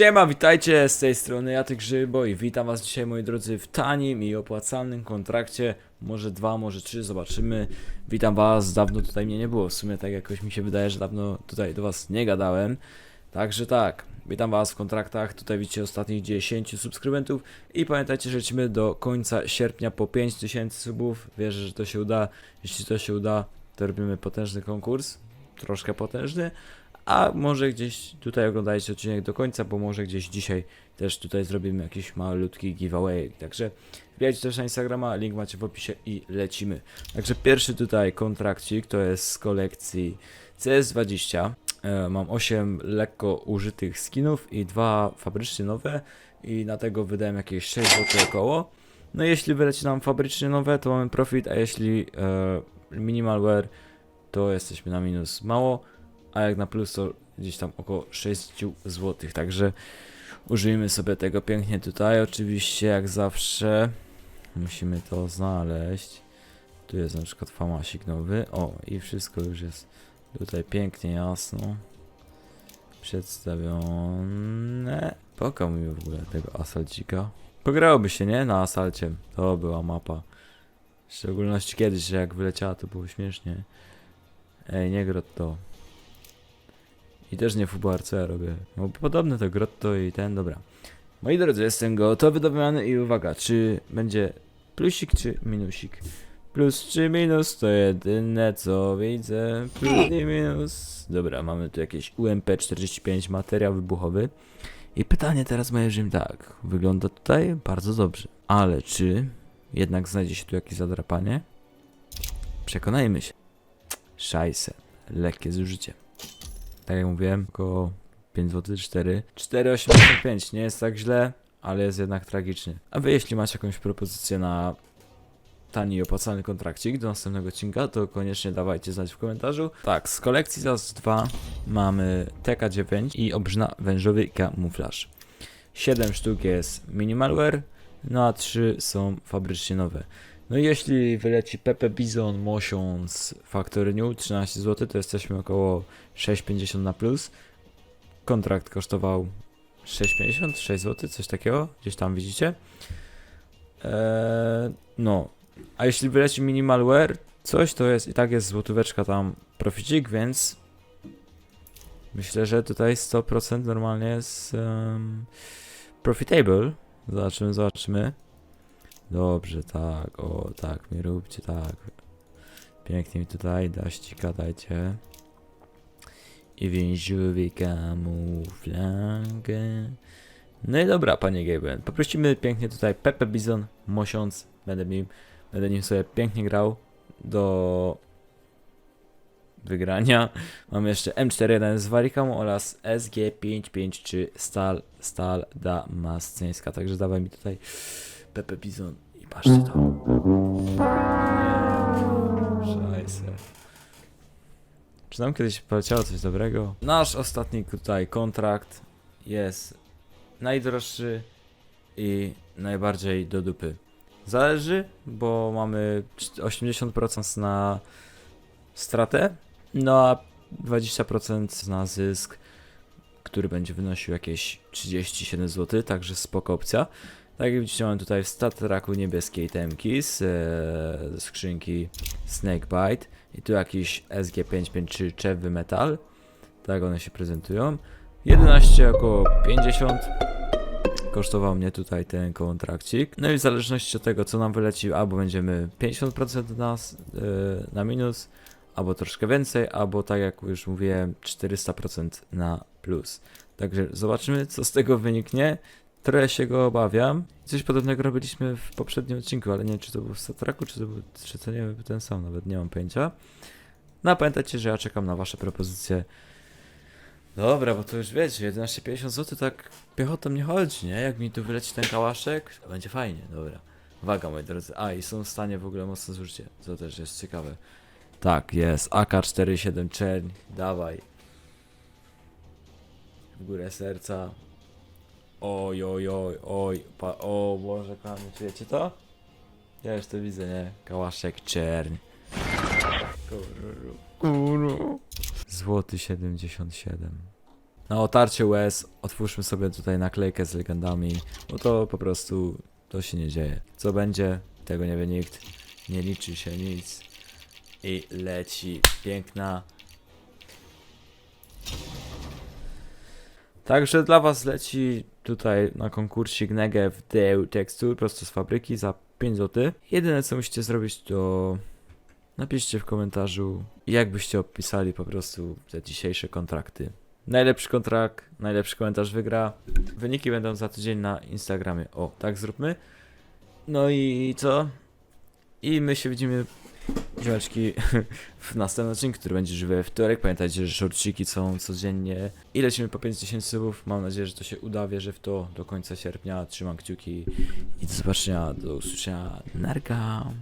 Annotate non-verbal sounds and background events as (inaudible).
Siema, witajcie z tej strony ja Grzybo i witam was dzisiaj moi drodzy w tanim i opłacalnym kontrakcie. Może dwa, może trzy, zobaczymy. Witam was, dawno tutaj mnie nie było, w sumie tak jakoś mi się wydaje, że dawno tutaj do was nie gadałem. Także tak, witam was w kontraktach, tutaj widzicie ostatnich 10 subskrybentów. I pamiętajcie, że lecimy do końca sierpnia po 5000 subów. Wierzę, że to się uda, jeśli to się uda to robimy potężny konkurs. Troszkę potężny a może gdzieś tutaj oglądajcie odcinek do końca, bo może gdzieś dzisiaj też tutaj zrobimy jakiś malutki giveaway. Także wbijajcie też na Instagrama, link macie w opisie i lecimy. Także pierwszy tutaj kontrakcik to jest z kolekcji CS20. E, mam 8 lekko użytych skinów i dwa fabrycznie nowe i na tego wydałem jakieś 6 zł około. No jeśli wyleci nam fabrycznie nowe, to mamy profit, a jeśli e, minimalware, to jesteśmy na minus mało a jak na plus to gdzieś tam około 6 zł. Także użyjmy sobie tego pięknie tutaj. Oczywiście, jak zawsze, musimy to znaleźć. Tu jest na przykład famasik nowy. O, i wszystko już jest tutaj pięknie jasno przedstawione. Pokał mi w ogóle tego asalcika. Pograłoby się, nie? Na asalcie. To była mapa. W szczególności kiedyś, jak wyleciała, to było śmiesznie. Ej, nie grotto. I też nie ja robię. No podobne to grotto i ten, dobra. Moi drodzy, jestem gotowy do wymiany i uwaga, czy będzie plusik czy minusik? Plus czy minus to jedyne co widzę. Plus i minus. Dobra, mamy tu jakieś UMP45 materiał wybuchowy. I pytanie teraz moje brzmi tak. Wygląda tutaj bardzo dobrze. Ale czy jednak znajdzie się tu jakieś zadrapanie? Przekonajmy się. Szajse. Lekkie zużycie tak jak mówiłem, około 5 zł 4. 4,85 nie jest tak źle, ale jest jednak tragicznie. A wy jeśli macie jakąś propozycję na tani i opłacalny kontrakcik do następnego odcinka, to koniecznie dawajcie znać w komentarzu. Tak, z kolekcji ZAS 2 mamy TK9 i obrzyna wężowy kamuflaż. 7 sztuk jest minimalware, no a 3 są fabrycznie nowe. No i jeśli wyleci Pepe Bizon z Factory New 13 zł, to jesteśmy około 6,50 na plus. Kontrakt kosztował 6,50, 6 zł, coś takiego, gdzieś tam widzicie. Eee, no, a jeśli wyleci minimalware, coś to jest i tak jest złotóweczka tam proficik, więc myślę, że tutaj 100% normalnie jest um, profitable. Zobaczymy, zobaczymy. Dobrze, tak, o, tak, mi róbcie, tak. Pięknie mi tutaj daścika dajcie. I więźiowy kamuflangę. No i dobra, panie Gaben. Poprosimy pięknie tutaj Pepe Bizon, mosiąc. Będę nim, będę nim sobie pięknie grał do wygrania. Mamy jeszcze M41 z Warikamu oraz SG553 Stal, Stal Damasceńska. Także dawaj mi tutaj Pepe Bizon i patrzcie to. Szajse. Czy nam kiedyś poleciało coś dobrego? Nasz ostatni tutaj kontrakt jest najdroższy i najbardziej do dupy. Zależy, bo mamy 80% na stratę, no a 20% na zysk, który będzie wynosił jakieś 37 zł, także spoko opcja. Tak jak widzicie, mam tutaj w statraku niebieskiej temki z e, skrzynki Snakebite i tu jakiś SG553 Chevy Metal. Tak one się prezentują. 11 około 50 kosztował mnie tutaj ten kontrakcik. No i w zależności od tego, co nam wyleci, albo będziemy 50% na, yy, na minus, albo troszkę więcej, albo tak jak już mówiłem, 400% na plus. Także zobaczymy, co z tego wyniknie. Trochę się go obawiam. Coś podobnego robiliśmy w poprzednim odcinku, ale nie wiem, czy to był w Statraku, czy to był, czy to nie był ten sam, nawet nie mam pojęcia. No pamiętajcie, że ja czekam na wasze propozycje. Dobra, bo to już wiecie, 11,50 zł tak piechotą nie chodzi, nie? Jak mi tu wyleci ten kałaszek, to będzie fajnie, dobra. Uwaga, moi drodzy. A, i są w stanie w ogóle mocno zużycie, co też jest ciekawe. Tak, jest. AK-47 czerń, dawaj. W górę serca. Oj, oj, oj, oj, pa, o Boże, kochani, czujecie to? Ja już to widzę, nie? Kałaszek czerń. Kurru, kurru. Złoty 77. na otarcie łez otwórzmy sobie tutaj naklejkę z legendami, bo to po prostu to się nie dzieje. Co będzie, tego nie wie nikt, nie liczy się nic i leci piękna. Także dla was leci tutaj na konkursik Negev Dew Texture prosto z fabryki za 5 zł. Jedyne co musicie zrobić to napiszcie w komentarzu jak byście opisali po prostu te dzisiejsze kontrakty. Najlepszy kontrakt, najlepszy komentarz wygra. Wyniki będą za tydzień na Instagramie. O, tak zróbmy. No i co? I my się widzimy, ziomeczki, (laughs) w następnym odcinku, który będzie żywy we wtorek. Pamiętajcie, że shortciki są codziennie. I lecimy po 5000 subów. Mam nadzieję, że to się uda. Wierzę w to do końca sierpnia. Trzymam kciuki i do zobaczenia, do usłyszenia. Narka.